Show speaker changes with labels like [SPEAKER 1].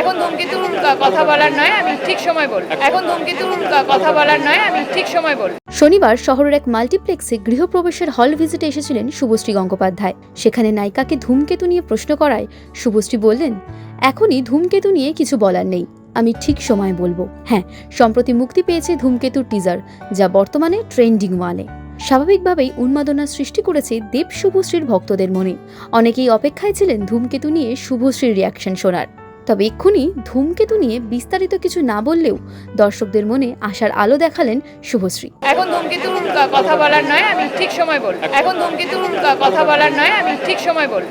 [SPEAKER 1] এখন ধূমকেতুর কথা বলার নয়, আমি ঠিক সময় বলব। এখন ধূমকেতুর কথা বলার নয়, আমি ঠিক সময় বলব।
[SPEAKER 2] শনিবার শহরের এক মাল্টিপ্লেক্সে গৃহপ্রবেশের হল ভিজিটে এসেছিলেন শুভশ্রী গঙ্গোপাধ্যায়। সেখানে নায়িকাকে ধূমকেতু নিয়ে প্রশ্ন করায় শুভশ্রী বললেন, এখনই ধূমকেতু নিয়ে কিছু বলার নেই, আমি ঠিক সময় বলব। হ্যাঁ সম্প্রতি মুক্তি পেয়েছে ধূমকেতুর টিজার যা বর্তমানে ট্রেন্ডিং ওয়ানে স্বাভাবিকভাবেই উন্মাদনা সৃষ্টি করেছে দেব শুভশ্রীর ভক্তদের মনে। অনেকেই অপেক্ষায় ছিলেন ধূমকেতু নিয়ে শুভশ্রীর রিয়াকশন শোনার। তবে এক্ষুনি ধূমকেতু নিয়ে বিস্তারিত কিছু না বললেও দর্শকদের মনে আশার আলো দেখালেন শুভশ্রী।
[SPEAKER 1] এখন ধূমকেতুর কথা বলার নয়, আমি ঠিক সময় বলব। এখন ধূমকেতুর কথা বলার নয়, আমি ঠিক সময় বলব।